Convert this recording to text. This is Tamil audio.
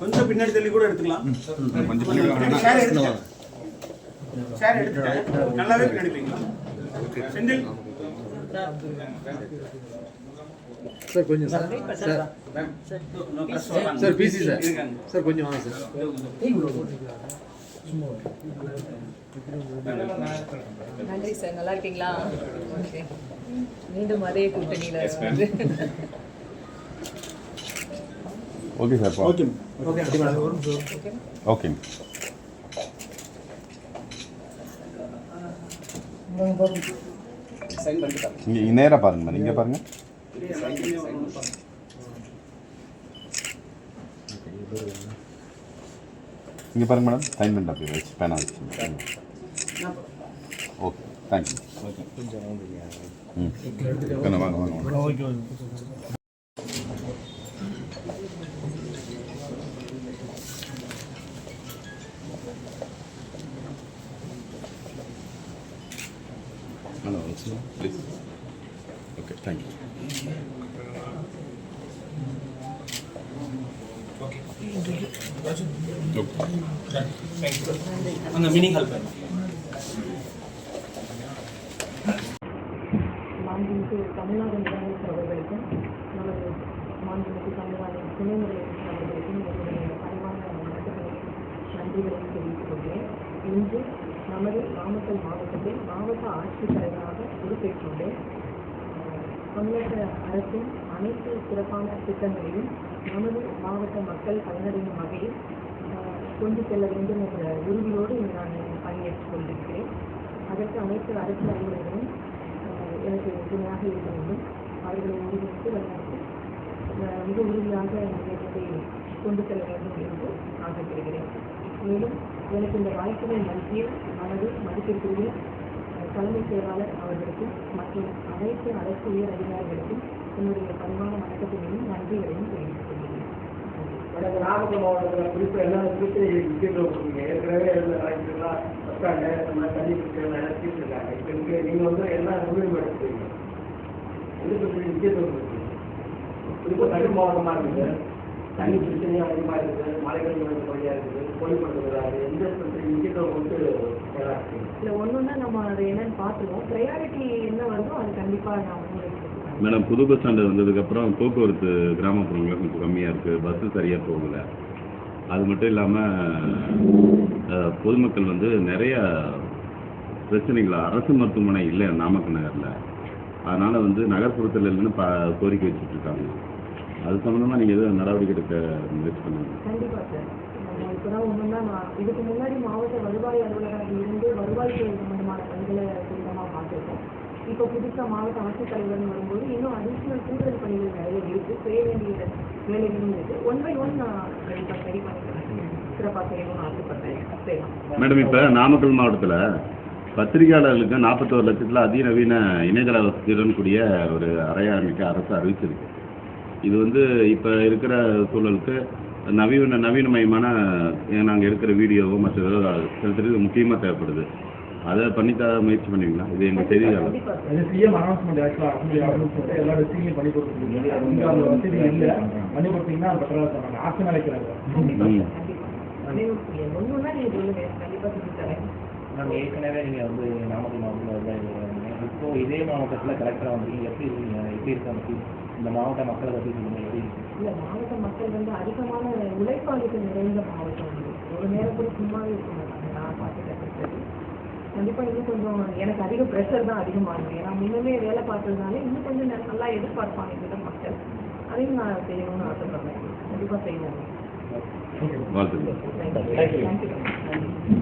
கொஞ்சம் பின்னாடி தள்ளி கூட எடுத்துக்கலாம். ஷேர் நல்லாவே செந்தில். சார் கொஞ்சம் sir. Sir sir. Busy sir sir. கொஞ்சம் வாங்க சார். நன்றி சார். நல்லா இருக்கீங்களா? ஓகே. மீண்டும் அதே கூட்டணியில் வந்து ஓகே சார் ஓகே ஓகே அடி மேடம் ஓகே ஓகே இங்கே நேராக பாருங்க மேடம் இங்கே பாருங்க இங்கே பாருங்க மேடம் சைன் பண்ணிட்டு அப்படி வச்சு பேனா வச்சு ஓகே தேங்க்யூ ம் கண்ணா, வாங்க வாங்க வாங்க hello please okay thank you அந்த மினி மாண்புமிகு தமிழ்நாடு முதலமைச்சர் அவர்களுக்கும் நமது மாண்புமிகு தமிழ்நாடு துணை முதலமைச்சர் அவர்களுக்கும் என்னுடைய பணிவான வணக்கங்களையும் நன்றிகளையும் தெரிவித்துக் கொள்கிறேன் இன்று நமது நாமக்கல் மாவட்டத்தில் மாவட்ட ஆட்சித்தலைவராக பொறுப்பேற்றுள்ளேன். தமிழக அரசின் அனைத்து சிறப்பான திட்டங்களையும் நமது மாவட்ட மக்கள் பயனடையும் வகையில் கொண்டு செல்ல வேண்டும் என்ற உறுதியோடு நான் பணியேற்றுக் கொண்டிருக்கிறேன். அதற்கு அனைத்து அரசு அலுவலர்களும் எனக்கு துணையாக இருக்க வேண்டும். அவர்களை ஒருங்கிணைத்து வழிநடத்தி மிக உறுதியாக இந்த இயக்கத்தை கொண்டு செல்ல வேண்டும் என்று ஆசைப்படுகிறேன். மேலும் எனக்கு இந்த வாய்ப்பினை நல்கிய மனது மதிப்பிற்குரிய தலைமை செயலாளர் அவர்களுக்கும் மற்றும் அனைத்து அரசு உயர் அதிகாரிகளுக்கும் என்னுடைய பணிவான வணக்கத்தினையும் நன்றிகளையும் தெரிவித்துக் கொள்கிறேன். வடக்கு நாமக்கல் மாவட்டத்தில் குறிப்பாக எல்லா பிரச்சனைகளுக்கு முக்கியத்துவம் கொடுக்குங்க ஏற்கனவே இருந்த ராஜ்யங்கள்லாம் பஸ்டாண்டு நம்ம தண்ணி பிரச்சனை எல்லாம் தீர்த்துருக்காங்க. இப்போ இங்கே நீங்கள் வந்து எல்லாம் முன்னுரிமை எடுத்துக்கிறீங்க. எந்த முக்கியத்துவம் கொடுக்குறீங்க குறிப்பாக தனி மாவட்டமாக இருக்குது மேடம் புது பஸ் ஸ்டாண்டு வந்ததுக்கப்புறம் போக்குவரத்து கிராமப்புறங்களில் கொஞ்சம் கம்மியாக இருக்குது பஸ்ஸு சரியாக போகல. அது மட்டும் இல்லாமல் பொதுமக்கள் வந்து நிறைய பிரச்சனைகள். அரசு மருத்துவமனை இல்லை நாமக்கல் நகரில். அதனால் வந்து நகர்ப்புறத்தில் இருந்து ப கோரிக்கை வச்சுட்டு இருக்காங்க. அது சம்மந்தமாக நீங்கள் எதுவும் நடவடிக்கை எடுக்க முயற்சி பண்ணுங்க கண்டிப்பாக சார். நான் இதுக்கு முன்னாடி மாவட்ட வருவாய் அலுவலராக இருந்து வருவாய்த்துறை சம்பந்தமான பணிகளை சுத்தமாக பார்த்துருக்கோம். இப்போ புதுசாக மாவட்ட ஆட்சித்தலைவர்னு வரும்போது இன்னும் அடிஷ்னல் கூடுதல் பணிகள் நிறைய இருக்குது செய்ய வேண்டிய வேலைகளும் இருக்குது ஒன் பை ஒன் நான் கண்டிப்பாக சரி பண்ணிக்கிறேன். சிறப்பாக செய்யணும்னு ஆசைப்படுறேன் செய்யலாம் மேடம் இப்போ நாமக்கல் மாவட்டத்தில் பத்திரிகையாளர்களுக்கு நாற்பத்தோரு லட்சத்தில் அதிநவீன இணையதள வசதியுடன் கூடிய ஒரு அறையை அமைக்க அரசு அறிவிச்சிருக்கு. இது வந்து இப்போ இருக்கிற சூழலுக்கு நவீன நவீனமயமான நாங்கள் இருக்கிற வீடியோவோ மற்ற செலுத்துறது முக்கியமாக தேவைப்படுது. அதை பண்ணித்தர முயற்சி பண்ணுவீங்களா? இது எங்கள் செய்தியாளர். கண்டிப்பாக சார் இது சிஎம் அனௌன்ஸ்மெண்ட் ஆக்சுவலாக அசம்பிளி அனௌன்ஸ்மெண்ட் எல்லா டிஸ்ட்ரிக்ட்லையும் பண்ணி கொடுத்துருக்கீங்க. அது வந்து அந்த வசதி இல்லை. பண்ணி கொடுத்தீங்கன்னா பெட்டராக சொன்னாங்க ஆசை நினைக்கிறாங்க ஏற்கனவே நீங்கள் வந்து நாமக்கல் மாவட்டத்தில் இருந்தீங்க இப்போ இதே மாவட்டத்தில் கலெக்டராக வந்தீங்க எப்படி இருக்கீங்க? எப்படி இருக்க பற்றி இந்த மாவட்ட மக்களை பற்றி எப்படி? இந்த மாவட்ட மக்கள் வந்து அதிகமான உழைப்பாளிகள் நிறைந்த மாவட்டம் ஒரு நேரம் கூட சும்மாவே இருக்க மாட்டாங்க நான் பார்த்து கற்றுக்கிறது கண்டிப்பாக இன்னும் கொஞ்சம் எனக்கு அதிக ப்ரெஷர் தான் அதிகமாகுது. ஏன்னா முன்னமே வேலை பார்த்ததுனால இன்னும் கொஞ்சம் நல்லா எதிர்பார்ப்பாங்க இந்த மக்கள். அதையும் நான் செய்யணும்னு ஆசைப்படுறேன். கண்டிப்பாக செய்யணும் வாழ்த்துக்கள். தேங்க்யூ